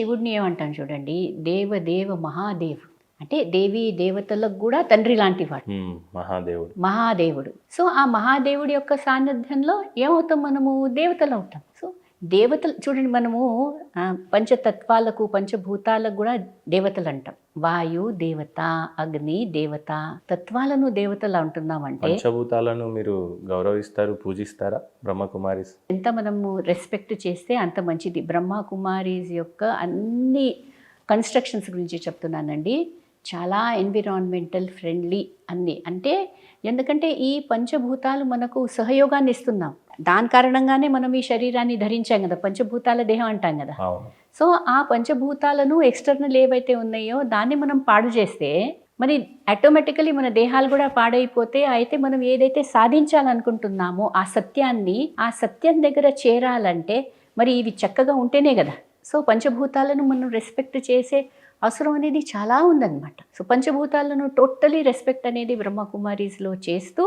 శివుడిని ఏమంటాం చూడండి దేవ దేవ మహాదేవ్ అంటే దేవి దేవతలకు కూడా తండ్రి లాంటి వాడు మహాదేవుడు. మహాదేవుడు. సో ఆ మహాదేవుడి యొక్క సాన్నిధ్యంలో ఏమవుతాం మనము? దేవతలు అవుతాం. దేవతలు చూడండి మనము పంచతత్వాలకు పంచభూతాలకు కూడా దేవతలు అంటాం వాయు దేవత అగ్ని దేవత తత్వాలను దేవతలు అంటున్నామంటే పంచభూతాలను మీరు గౌరవిస్తారు పూజిస్తారా? బ్రహ్మకుమారిస్ ఎంత మనము రెస్పెక్ట్ చేస్తే అంత మంచిది. బ్రహ్మ కుమారీస్ యొక్క అన్ని కన్స్ట్రక్షన్స్ గురించి చెప్తున్నానండి. చాలా ఎన్విరాన్మెంటల్ ఫ్రెండ్లీ అన్ని. అంటే ఎందుకంటే ఈ పంచభూతాలు మనకు సహయోగాన్ని ఇస్తున్నాం. దాని కారణంగానే మనం ఈ శరీరాన్ని ధరించాం కదా పంచభూతాల దేహం అంటాం కదా. సో ఆ పంచభూతాలను ఎక్స్టర్నల్ ఏవైతే ఉన్నాయో దాన్ని మనం పాడు చేస్తే మరి ఆటోమేటికలీ మన దేహాలు కూడా పాడైపోతే అయితే మనం ఏదైతే సాధించాలనుకుంటున్నామో ఆ సత్యాన్ని ఆ సత్యం దగ్గర చేరాలంటే మరి ఇవి చక్కగా ఉంటేనే కదా. సో పంచభూతాలను మనం రెస్పెక్ట్ చేసే అవసరం అనేది చాలా ఉందన్నమాట. సో పంచభూతాలను టోటలీ రెస్పెక్ట్ అనేది బ్రహ్మకుమారీస్లో చేస్తూ